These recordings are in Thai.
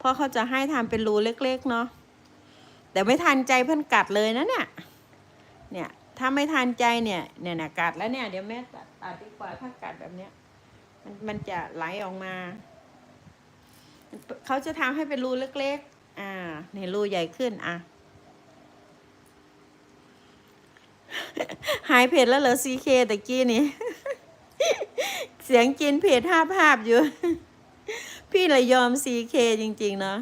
เพราะเขาจะให้ทำเป็นรูเล็ก ๆ เนาะแต่ไม่ทันใจเพื่อนกัดเลยนะเนี่ย เนี่ยถ้าไม่ทันใจเนี่ยเนี่ยนะกัดแล้วเนี่ยเดี๋ยวแม่ตัดตัดดีกว่าถ้ากัดแบบเนี้ย มันมันจะไหลออกมา เขาจะทำให้เป็นรูเล็ก ๆ อ่าเนี่ยรูใหญ่ขึ้นอะหายเผ็ดแล้วเหรอซีเคตะกี้นี่ เสียงกินเผ็ดห้าภาพอยู่ พี่เลยยอมซีเคจริง ๆ เนาะ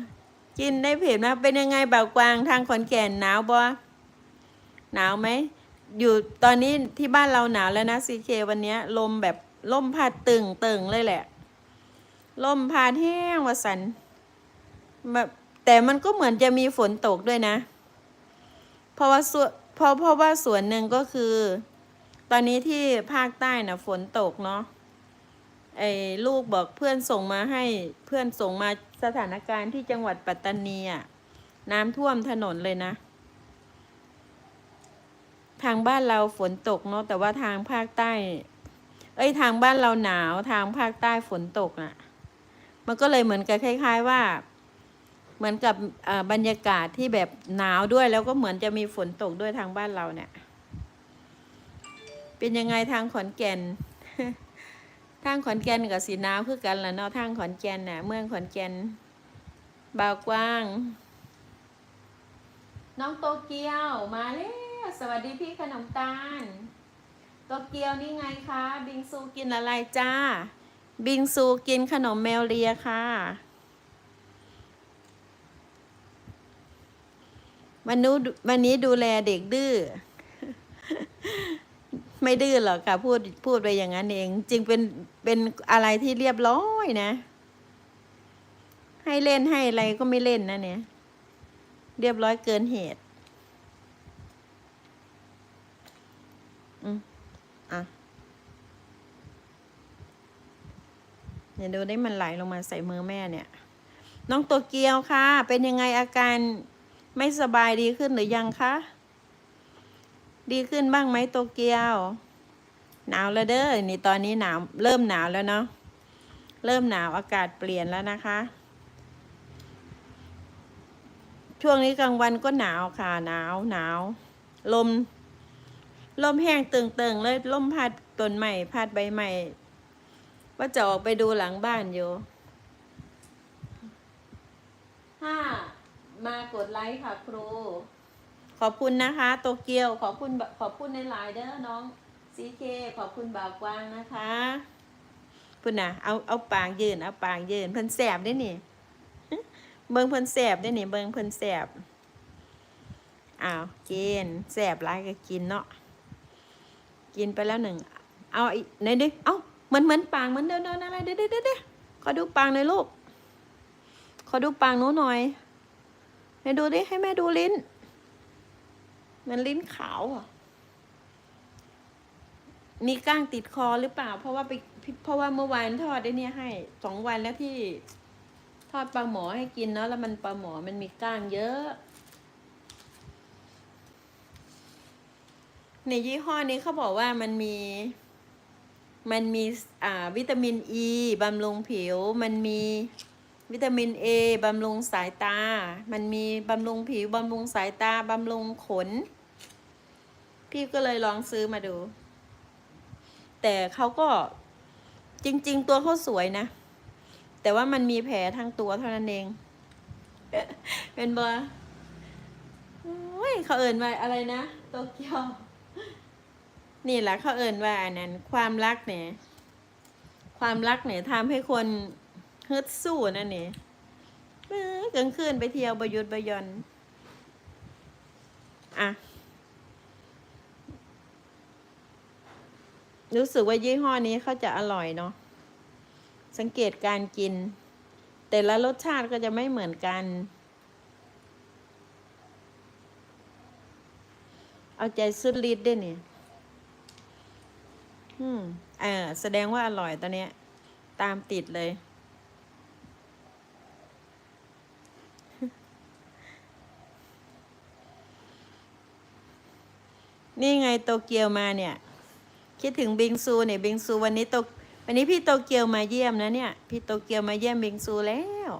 กินได้เผ็ดมากเป็นยังไงเบากวางทางขอนแก่นหนาวบ่หนาวไหม อยู่ตอนนี้ที่บ้านเราหนาวแล้วนะซีเควันนี้ลมแบบลมพัดตึงตึงเลยแหละ ลมพัดแห้งวสันแบบแต่มันก็เหมือนจะมีฝนตกด้วยนะ เพราะว่าส่วนเพราะเพราะว่าส่วนหนึ่งก็คือ ตอนนี้ที่ภาคใต้น่ะฝนตกเนาะ ไอ้ลูกบอกเพื่อนส่งมาให้เพื่อนส่งมาสถานการณ์ที่จังหวัดปัตตานีอะน้ำท่วมถนนเลยนะ ทางบ้านเราฝนตกเนาะแต่ว่าทางภาคใต้ เอ้ยทางบ้านเราหนาวทางภาคใต้ฝนตกน่ะ มันก็เลยเหมือนกับคล้าย ๆ ว่า เหมือนกับบรรยากาศที่แบบหนาวด้วย แล้วก็เหมือนจะมีฝนตกด้วยทางบ้านเราเนี่ย เป็นยังไงทางขอนแก่น ทางขอนแก่นกับสีนาวคือกันล่ะเนาะทางขอนแก่นน่ะ เมืองขอนแก่นบาวกว้าง น้องโตเกียวมาแล้วสวัสดีพี่ขนมตาลโตเกียวนี่ไงคะ บิงซูกินอะไรจ้า บิงซูกินขนมแมวเลียค่ะวันนู้วันนี้ดูแลเด็กดื้อ ไม่ดื้อหรอกค่ะ พูดพูดไปอย่างนั้นเองจริงเป็นเป็นอะไรที่เรียบร้อยนะ ให้เล่นให้อะไรก็ไม่เล่นนะเนี่ย เรียบร้อยเกินเหตุอืมอะเดี๋ยวดูได้มันไหลลงมาใส่มือแม่เนี่ย น้องโตเกียวค่ะ เป็นยังไงอาการไม่สบายดีขึ้นหรือยังคะ ดีขึ้นบ้างไหมโตเกียว หนาวแล้วเด้อนี่ตอนนี้หนาวเริ่มหนาวแล้วเนาะเริ่มหนาวอากาศเปลี่ยนแล้วนะคะ ช่วงนี้กลางวันก็หนาวค่ะหนาวหนาวลม ลมแห้งตึงๆเลยลมพัดต้นใหม่พัดใบใหม่ว่าจะออกไปดูหลังบ้านอยู่ ถ้ามากดไลค์ค่ะครู ขอบคุณนะคะโตเกียวขอบคุณขอบคุณในไลน์เด้อน้องซีเคขอบคุณบ่าวกวางนะคะพุ่นนะเอาเอาปากยืนเอาปากยืนเพิ่นแสบได้นี่เบิ่งเพิ่นแสบได้นี่เบิ่งเพิ่นแสบอ้าวกินแสบหลายก็กินเนาะกินไปแล้วหนึ่งเอาอีกไหนดิเอ้าเหมือนเหมือนปางเหมือนเดินเดินอะไรเด้เด้เด้เด้ขอดูปางหน่อยลูกขอดูปางหนูหน่อยให้ดูดิให้แม่ดูลิ้น มันลิ้นขาวอะ มีก้างติดคอหรือเปล่า เพราะว่าไปเพราะว่าเมื่อวานทอดได้เนี่ยให้สองวันแล้วที่ทอดปลาหมอให้กินเนาะแล้วมันปลาหมอมันมีก้างเยอะในยี่ห้อนี้เขาบอกว่ามันมี มันมีอ่าวิตามินอ e, ีบำรุงผิว มันมีวิตามินเอบำรุงสายตา มันมีบำรุงผิว บำรุงสายตา บำรุงขน พี่ก็เลยลองซื้อมาดู แต่เขาก็จริง ๆ ตัวเขาสวยนะ แต่ว่ามันมีแผลทั้งตัวเท่านั้นเอง เป็นบอโอ้ยเขาเอ่นว่าอะไรนะโตเกียว นี่แหละเขาเอ่นว่าอันนั้น ความรักเนี่ย ความรักเนี่ยทำให้คนฮึดสู้นั่นนี่เอ้อกลางคืนไปเที่ยวบหยุดบหยอนอะ รู้สึกว่ายี่ห้อนี้เขาจะอร่อยเนาะสังเกตการกิน แต่ละรสชาติก็จะไม่เหมือนกัน เอาใจสุดฤทธิ์ด้วยเนี่ยอืมเออแสดงว่าอร่อยตอนเนี้ย ตามติดเลย นี่ไงโตเกียวมาเนี่ย คิดถึงบิงซูเนี่ยบิงซูวันนี้โตวันนี้พี่โตเกียวมาเยี่ยมนะเนี่ย พี่โตเกียวมาเยี่ยมบิงซูแล้ว